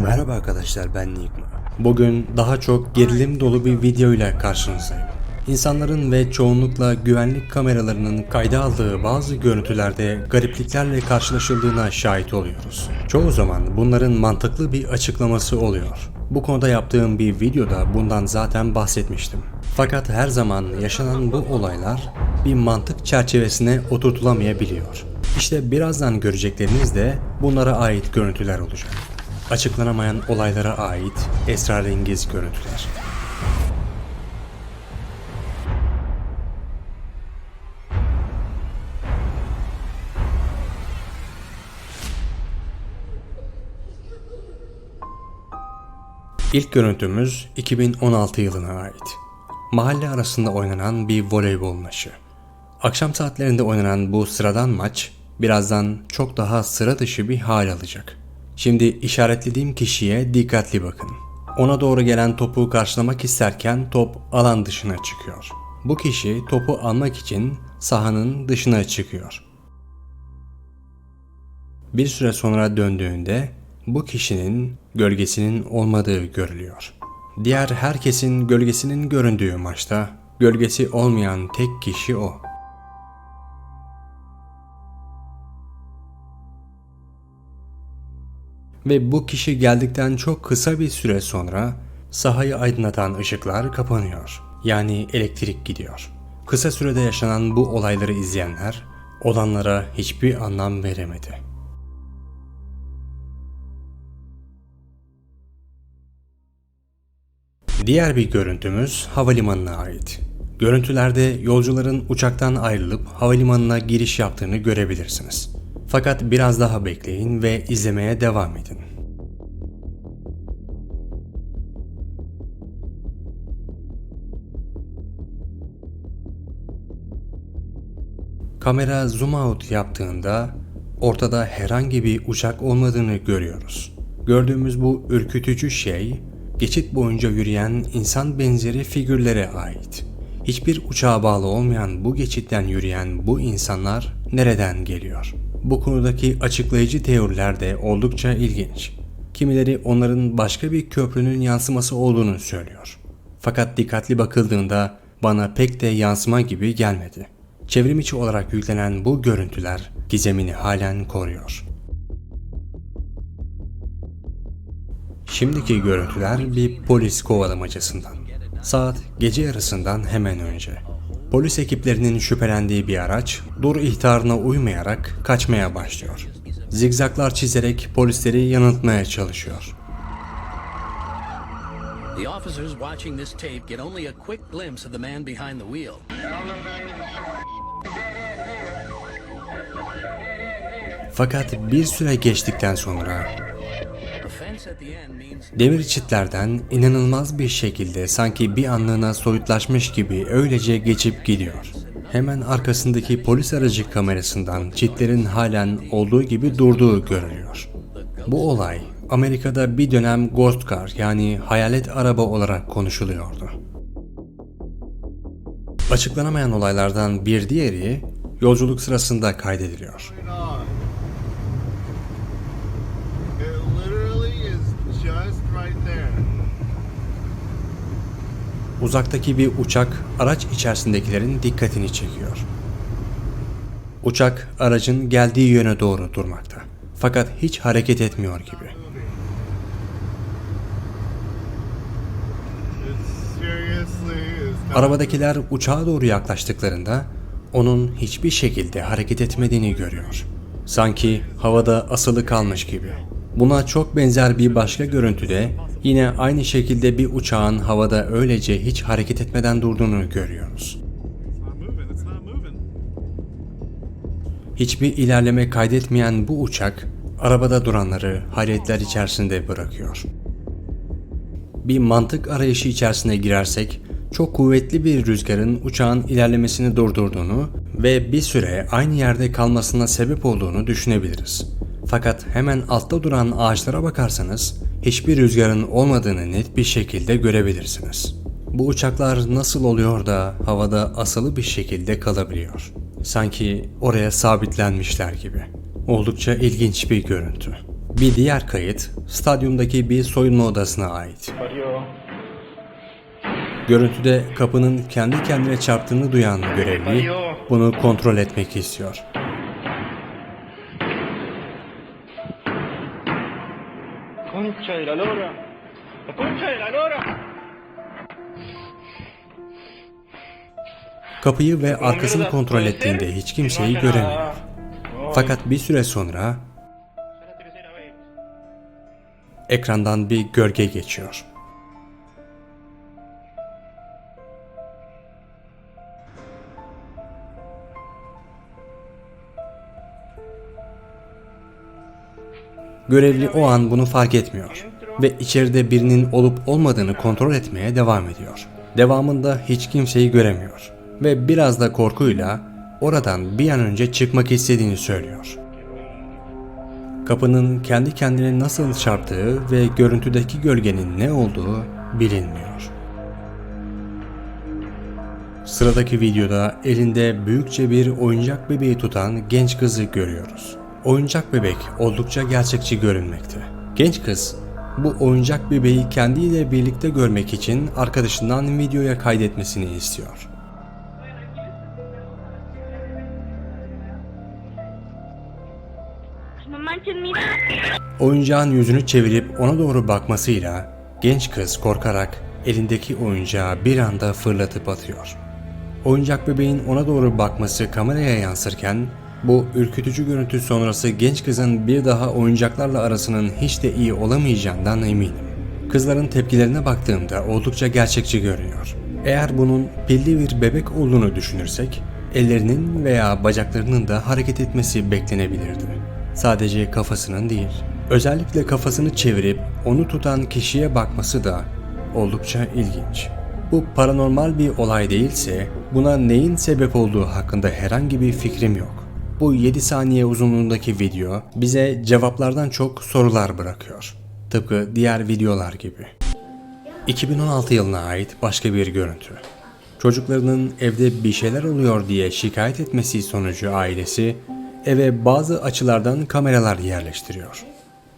Merhaba arkadaşlar ben Nigma. Bugün daha çok gerilim dolu bir video ile karşınızdayım. İnsanların ve çoğunlukla güvenlik kameralarının kayda aldığı bazı görüntülerde garipliklerle karşılaşıldığına şahit oluyoruz. Çoğu zaman bunların mantıklı bir açıklaması oluyor. Bu konuda yaptığım bir videoda bundan zaten bahsetmiştim. Fakat her zaman yaşanan bu olaylar bir mantık çerçevesine oturtulamayabiliyor. İşte birazdan görecekleriniz de bunlara ait görüntüler olacak. Açıklanamayan olaylara ait esrarengiz görüntüler. İlk görüntümüz 2016 yılına ait. Mahalle arasında oynanan bir voleybol maçı. Akşam saatlerinde oynanan bu sıradan maç birazdan çok daha sıra dışı bir hal alacak. Şimdi işaretlediğim kişiye dikkatli bakın. Ona doğru gelen topu karşılamak isterken top alan dışına çıkıyor. Bu kişi topu almak için sahanın dışına çıkıyor. Bir süre sonra döndüğünde bu kişinin gölgesinin olmadığı görülüyor. Diğer herkesin gölgesinin göründüğü maçta gölgesi olmayan tek kişi o. Ve bu kişi geldikten çok kısa bir süre sonra sahayı aydınlatan ışıklar kapanıyor. Yani elektrik gidiyor. Kısa sürede yaşanan bu olayları izleyenler olanlara hiçbir anlam veremedi. Diğer bir görüntümüz havalimanına ait. Görüntülerde yolcuların uçaktan ayrılıp havalimanına giriş yaptığını görebilirsiniz. Fakat biraz daha bekleyin ve izlemeye devam edin. Kamera zoom out yaptığında ortada herhangi bir uçak olmadığını görüyoruz. Gördüğümüz bu ürkütücü şey geçit boyunca yürüyen insan benzeri figürlere ait. Hiçbir uçağa bağlı olmayan bu geçitten yürüyen bu insanlar nereden geliyor? Bu konudaki açıklayıcı teoriler de oldukça ilginç. Kimileri onların başka bir köprünün yansıması olduğunu söylüyor. Fakat dikkatli bakıldığında bana pek de yansıma gibi gelmedi. Çevrim içi olarak yüklenen bu görüntüler gizemini halen koruyor. Şimdiki görüntüler bir polis kovalamacasından. Saat gece yarısından hemen önce. Polis ekiplerinin şüphelendiği bir araç dur ihtarına uymayarak kaçmaya başlıyor. Zigzaklar çizerek polisleri yanıltmaya çalışıyor. The officers watching this tape get only a quick glimpse of the man behind the wheel. Fakat bir süre geçtikten sonra demir çitlerden inanılmaz bir şekilde sanki bir anlığına soyutlaşmış gibi öylece geçip gidiyor. Hemen arkasındaki polis aracı kamerasından çitlerin halen olduğu gibi durduğu görülüyor. Bu olay Amerika'da bir dönem Ghost Car yani hayalet araba olarak konuşuluyordu. Açıklanamayan olaylardan bir diğeri yolculuk sırasında kaydediliyor. Uzaktaki bir uçak araç içerisindekilerin dikkatini çekiyor. Uçak aracın geldiği yöne doğru durmakta. Fakat hiç hareket etmiyor gibi. Arabadakiler uçağa doğru yaklaştıklarında onun hiçbir şekilde hareket etmediğini görüyor. Sanki havada asılı kalmış gibi. Buna çok benzer bir başka görüntüde yine aynı şekilde bir uçağın havada öylece hiç hareket etmeden durduğunu görüyoruz. Hiçbir ilerleme kaydetmeyen bu uçak arabada duranları hayretler içerisinde bırakıyor. Bir mantık arayışı içerisine girersek çok kuvvetli bir rüzgarın uçağın ilerlemesini durdurduğunu ve bir süre aynı yerde kalmasına sebep olduğunu düşünebiliriz. Fakat hemen altta duran ağaçlara bakarsanız hiçbir rüzgarın olmadığını net bir şekilde görebilirsiniz. Bu uçaklar nasıl oluyor da havada asılı bir şekilde kalabiliyor? Sanki oraya sabitlenmişler gibi. Oldukça ilginç bir görüntü. Bir diğer kayıt stadyumdaki bir soyunma odasına ait. Görüntüde kapının kendi kendine çarptığını duyan görevli bunu kontrol etmek istiyor. Concha de la lora. La concha de la lora. Kapıyı ve arkasını kontrol ettiğinde hiç kimseyi göremiyor. Fakat bir süre sonra ekrandan bir gölge geçiyor. Görevli o an bunu fark etmiyor ve içeride birinin olup olmadığını kontrol etmeye devam ediyor. Devamında hiç kimseyi göremiyor ve biraz da korkuyla oradan bir an önce çıkmak istediğini söylüyor. Kapının kendi kendine nasıl çarptığı ve görüntüdeki gölgenin ne olduğu bilinmiyor. Sıradaki videoda elinde büyükçe bir oyuncak bebeği tutan genç kızı görüyoruz. Oyuncak bebek oldukça gerçekçi görünmekte. Genç kız bu oyuncak bebeği kendiyle birlikte görmek için arkadaşından videoya kaydetmesini istiyor. Oyuncağın yüzünü çevirip ona doğru bakmasıyla genç kız korkarak elindeki oyuncağı bir anda fırlatıp atıyor. Oyuncak bebeğin ona doğru bakması kameraya yansırken bu ürkütücü görüntü sonrası genç kızın bir daha oyuncaklarla arasının hiç de iyi olamayacağından eminim. Kızların tepkilerine baktığımda oldukça gerçekçi görünüyor. Eğer bunun pilli bir bebek olduğunu düşünürsek, ellerinin veya bacaklarının da hareket etmesi beklenebilirdi. Sadece kafasının değil. Özellikle kafasını çevirip onu tutan kişiye bakması da oldukça ilginç. Bu paranormal bir olay değilse buna neyin sebep olduğu hakkında herhangi bir fikrim yok. Bu 7 saniye uzunluğundaki video bize cevaplardan çok sorular bırakıyor. Tıpkı diğer videolar gibi. 2016 yılına ait başka bir görüntü. Çocuklarının evde bir şeyler oluyor diye şikayet etmesi sonucu ailesi eve bazı açılardan kameralar yerleştiriyor.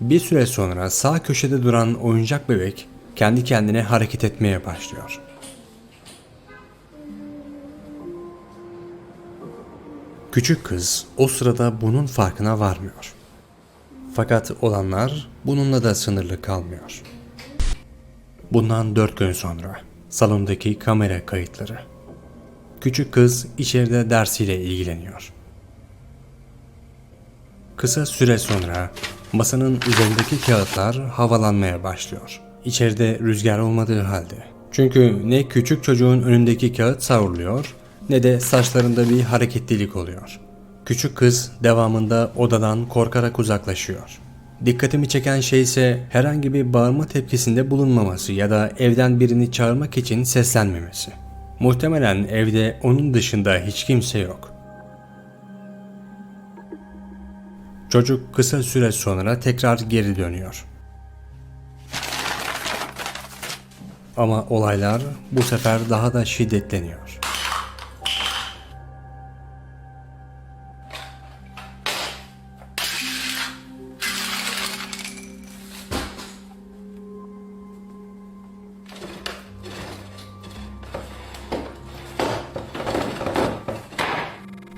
Bir süre sonra sağ köşede duran oyuncak bebek kendi kendine hareket etmeye başlıyor. Küçük kız o sırada bunun farkına varmıyor. Fakat olanlar bununla da sınırlı kalmıyor. Bundan 4 gün sonra salondaki kamera kayıtları. Küçük kız içeride dersiyle ilgileniyor. Kısa süre sonra masanın üzerindeki kağıtlar havalanmaya başlıyor. İçeride rüzgar olmadığı halde. Çünkü ne küçük çocuğun önündeki kağıt savruluyor ne de saçlarında bir hareketlilik oluyor. Küçük kız devamında odadan korkarak uzaklaşıyor. Dikkatimi çeken şey ise herhangi bir bağırma tepkisinde bulunmaması ya da evden birini çağırmak için seslenmemesi. Muhtemelen evde onun dışında hiç kimse yok. Çocuk kısa süre sonra tekrar geri dönüyor. Ama olaylar bu sefer daha da şiddetleniyor.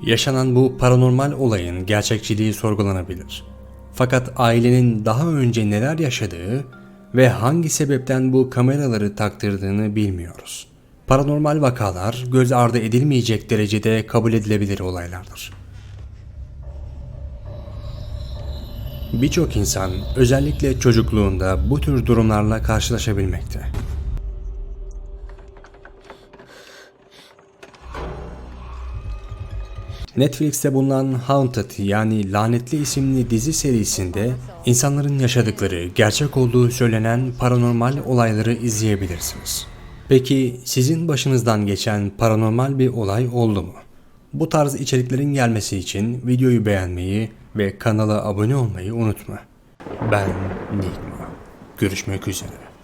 Yaşanan bu paranormal olayın gerçekçiliği sorgulanabilir. Fakat ailenin daha önce neler yaşadığı ve hangi sebepten bu kameraları taktırdığını bilmiyoruz. Paranormal vakalar göz ardı edilmeyecek derecede kabul edilebilir olaylardır. Birçok insan özellikle çocukluğunda bu tür durumlarla karşılaşabilmekte. Netflix'te bulunan Haunted yani Lanetli isimli dizi serisinde insanların yaşadıkları, gerçek olduğu söylenen paranormal olayları izleyebilirsiniz. Peki sizin başınızdan geçen paranormal bir olay oldu mu? Bu tarz içeriklerin gelmesi için videoyu beğenmeyi ve kanala abone olmayı unutma. Ben Nigma. Görüşmek üzere.